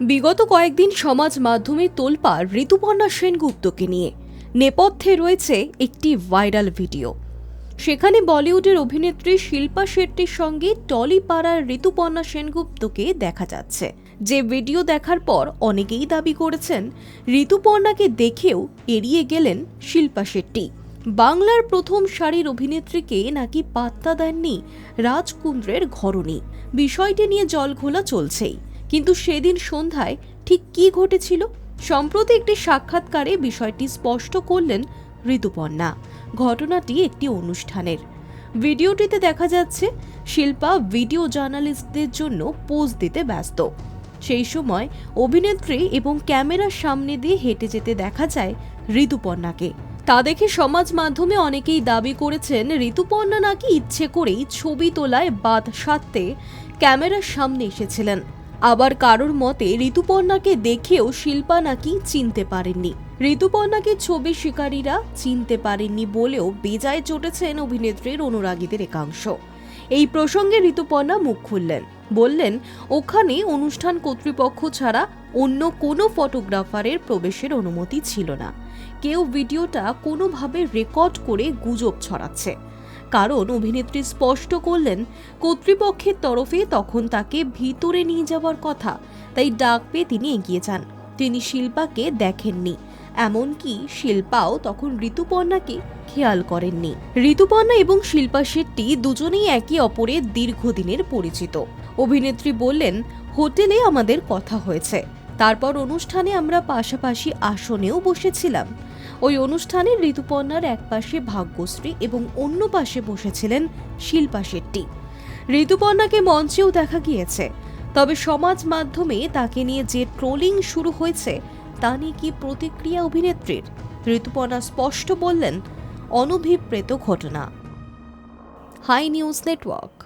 বিগত কয়েকদিন সমাজ মাধ্যমে তোলপাড় ঋতুপর্ণা সেনগুপ্তকে নিয়ে। নেপথ্যে রয়েছে একটি ভাইরাল ভিডিও। সেখানে বলিউডের অভিনেত্রী শিল্পা শেট্টির সঙ্গে টলিপাড়ার ঋতুপর্ণা সেনগুপ্তকে দেখা যাচ্ছে। যে ভিডিও দেখার পর অনেকেই দাবি করেছেন, ঋতুপর্ণাকে দেখেও এড়িয়ে গেলেন শিল্পা শেট্টি। বাংলার প্রথম সারির অভিনেত্রীকে নাকি পাত্তা দেননি রাজকুন্দ্রের ঘরণী। বিষয়টি নিয়ে জলঘোলা চলছেই। কিন্তু সেদিন সন্ধ্যায় ঠিক কী ঘটেছিল? সম্প্রতি একটি সাক্ষাৎকারে বিষয়টি স্পষ্ট করলেন ঋতুপর্ণা। ঘটনাটি একটি অনুষ্ঠানের। ভিডিওটিতে দেখা যাচ্ছে, শিল্পা ভিডিও জার্নালিস্টদের জন্য পোজ দিতে ব্যস্ত। সেই সময় অভিনেত্রী এবং ক্যামেরার সামনে দিয়ে হেঁটে যেতে দেখা যায় ঋতুপর্ণাকে। তা দেখে সমাজ মাধ্যমে অনেকেই দাবি করেছেন, ঋতুপর্ণা নাকি ইচ্ছে করেই ছবি তোলায় বাদ সাধতে ক্যামেরার সামনে এসেছিলেন। আবার কারোর মতে ঋতুপর্ণাকে দেখেও শিল্পা নাকি চিনতে পারেননি। ঋতুপর্ণাকে ছবি শিকারীরা চিনতে পারেননি বলেও বেজায় চটেছেন অভিনেত্রীর অনুরাগীদের একাংশ। এই প্রসঙ্গে ঋতুপর্ণা মুখ খুললেন। বললেন, ওখানে অনুষ্ঠান কর্তৃপক্ষ ছাড়া অন্য কোনো ফটোগ্রাফারের প্রবেশের অনুমতি ছিল না। কেউ ভিডিওটা কোনোভাবে রেকর্ড করে গুজব ছড়াচ্ছে। কারণ অভিনেত্রী স্পষ্ট করলেন, কর্তৃপক্ষের তরফে তখন তাকে ভিতরে নিয়ে যাওয়ার কথা, তাই ডাক পেয়ে তিনি এগিয়ে যান। তিনি শিল্পাকে দেখেননি, এমনকি শিল্পাও তখন ঋতুপর্ণাকে খেয়াল করেননি। ঋতুপর্ণা এবং শিল্পা শেট্টি দুজনেই একে অপরের দীর্ঘদিনের পরিচিত। অভিনেত্রী বললেন, হোটেলে আমাদের কথা হয়েছে। তারপর অনুষ্ঠানে আমরা পাশাপাশি আসনেও বসেছিলাম। ওই অনুষ্ঠানে ঋতুপর্ণার এক পাশে ভাগ্যশ্রী এবং অন্য পাশে বসেছিলেন শিল্পা শেট্টি। ঋতুপর্ণাকে মঞ্চেও দেখা গিয়েছে। তবে সমাজ মাধ্যমে তাকে নিয়ে যে ট্রোলিং শুরু হয়েছে, তা নিয়ে কি প্রতিক্রিয়া অভিনেত্রীর? ঋতুপর্ণা স্পষ্ট বললেন, অনভিপ্রেত ঘটনা। High news network.